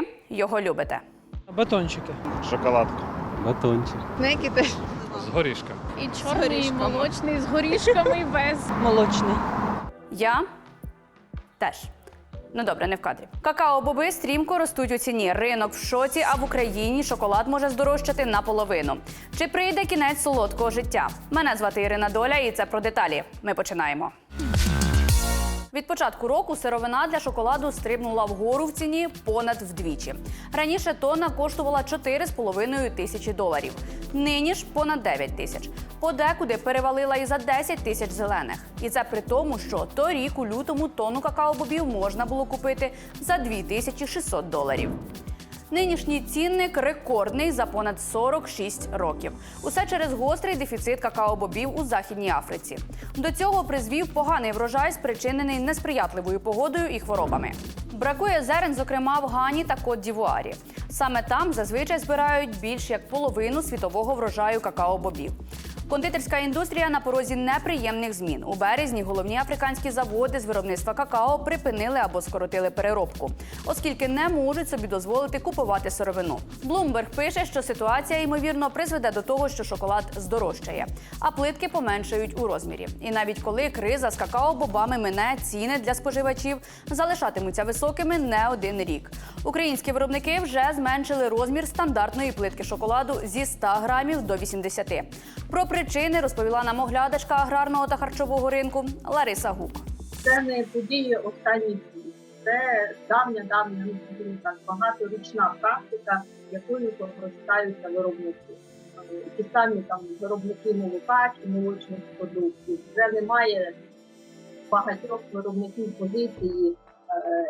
ви його любите. Батончики. Шоколадка. Батончик. Снеки теж. З горішком. І чорний, і молочний, з горішками і без. Молочний. Я теж. Ну добре, не в кадрі. Какао-боби стрімко ростуть у ціні. Ринок в шоці, а в Україні шоколад може здорожчати наполовину. Чи прийде кінець солодкого життя? Мене звати Ірина Доля, і це про деталі. Ми починаємо. Від початку року сировина для шоколаду стрибнула вгору в ціні понад вдвічі. Раніше тонна коштувала 4,5 тисячі доларів. Нині ж понад 9 тисяч. Подекуди перевалила і за 10 тисяч зелених. І це при тому, що торік у лютому тонну какао-бобів можна було купити за 2600 доларів. Нинішній цінник рекордний за понад 46 років. Усе через гострий дефіцит какао-бобів у Західній Африці. До цього призвів поганий врожай, спричинений несприятливою погодою і хворобами. Бракує зерен, зокрема в Гані та Кот-Дівуарі. Саме там зазвичай збирають більш як половину світового врожаю какао-бобів. Кондитерська індустрія на порозі неприємних змін. У березні головні африканські заводи з виробництва какао припинили або скоротили переробку, оскільки не можуть собі дозволити купувати сировину. Блумберг пише, що ситуація ймовірно призведе до того, що шоколад здорожчає, а плитки поменшають у розмірі. І навіть коли криза з какао-бобами мине, ціни для споживачів залишатимуться високими не один рік. Українські виробники вже зменшили розмір стандартної плитки шоколаду зі 100 грамів до 80. Про причини розповіла нам оглядачка аграрного та харчового ринку Лариса Гук. це не події останніх днів. Це давня, давня, ну так, багаторічна практика, якою користаються виробники. Ті самі там виробники молока чи молочних продуктів. Вже немає багатьох виробників позиції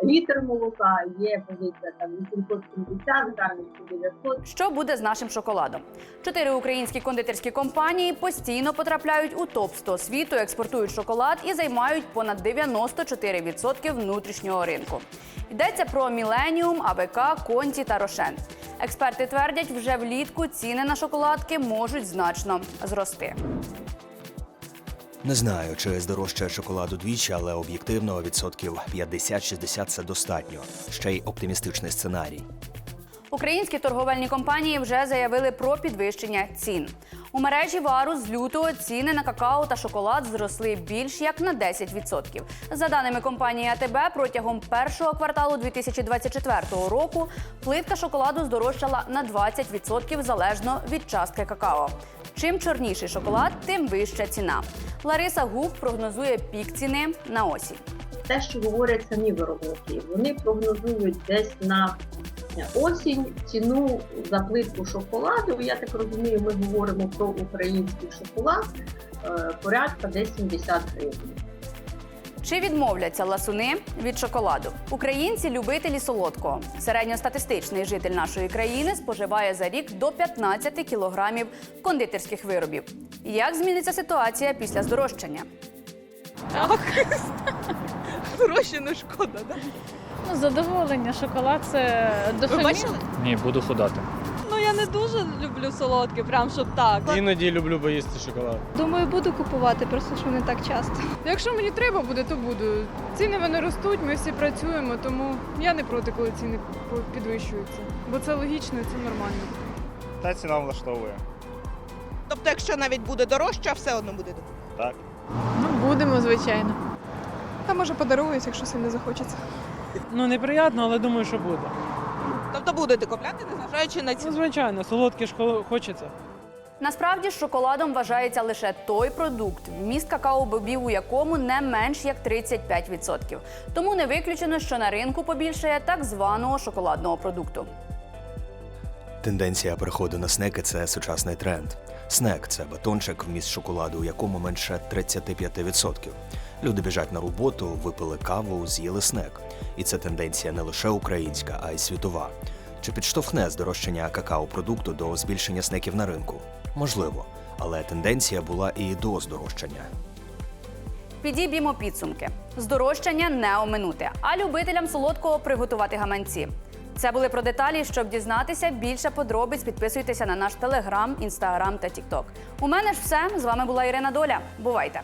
літр молока, є позиція там 870 грамів чи 900 Що буде з нашим шоколадом? Чотири українські кондитерські компанії постійно потрапляють у топ 100 світу, експортують шоколад і займають понад 94% внутрішнього ринку. Йдеться про Міленіум, АВК, Конті та Рошен. Експерти твердять, вже влітку ціни на шоколадки можуть значно зрости. Не знаю, чи здорожчає шоколад удвічі, але об'єктивно відсотків 50-60 це достатньо. Ще й оптимістичний сценарій. Українські торговельні компанії вже заявили про підвищення цін. У мережі вару з лютого ціни на какао та шоколад зросли більш як на 10%. За даними компанії АТБ, протягом першого кварталу 2024 року плитка шоколаду здорожчала на 20% залежно від частки какао. Чим чорніший шоколад, тим вища ціна. Лариса Гук прогнозує пік ціни на осінь. те, що говорять самі виробники. Вони прогнозують десь на осінь ціну за плитку шоколаду. Я так розумію, ми говоримо про український шоколад е, порядка десь 70 гривень. Чи відмовляться ласуни від шоколаду? Українці любителі солодкого. Середньостатистичний житель нашої країни споживає за рік до 15 кілограмів кондитерських виробів. Як зміниться ситуація після здорожчання? Гроші не шкода, да? Ну, задоволення, шоколад це дофамін. Ні, буду ходати. Не дуже люблю солодке, прям щоб так. Іноді люблю поїсти шоколад. Думаю, буду купувати, просто що не так часто. Якщо мені треба буде, то буду. Ціни вони ростуть, ми всі працюємо, тому я не проти, коли ціни підвищуються. Бо це логічно це нормально. Та ціна влаштовує. Тобто, якщо навіть буде дорожче, все одно буде. Так. Ну, будемо, звичайно. Та може подарують, якщо сильно захочеться. Ну неприємно, але думаю, що буде. Тобто будете купляти, незважаючи на Ну, ціну. звичайно, солодке ж хо- хочеться. Насправді ж шоколадом вважається лише той продукт, вміст какао-бобів у якому не менш як 35%. Тому не виключено, що на ринку побільшає так званого шоколадного продукту. Тенденція переходу на снеки це сучасний тренд. Снек це батончик, вміст шоколаду, у якому менше 35%. Люди біжать на роботу, випили каву, з'їли снек. І це тенденція не лише українська, а й світова. Чи підштовхне здорожчання какао-продукту до збільшення снеків на ринку? Можливо, але тенденція була і до здорожчання. Підіб'ємо підсумки. Здорожчання не оминути, а любителям солодкого приготувати гаманці. Це були про деталі. Щоб дізнатися більше подробиць, підписуйтеся на наш телеграм, інстаграм та тікток. У мене ж все. З вами була Ірина Доля. Бувайте!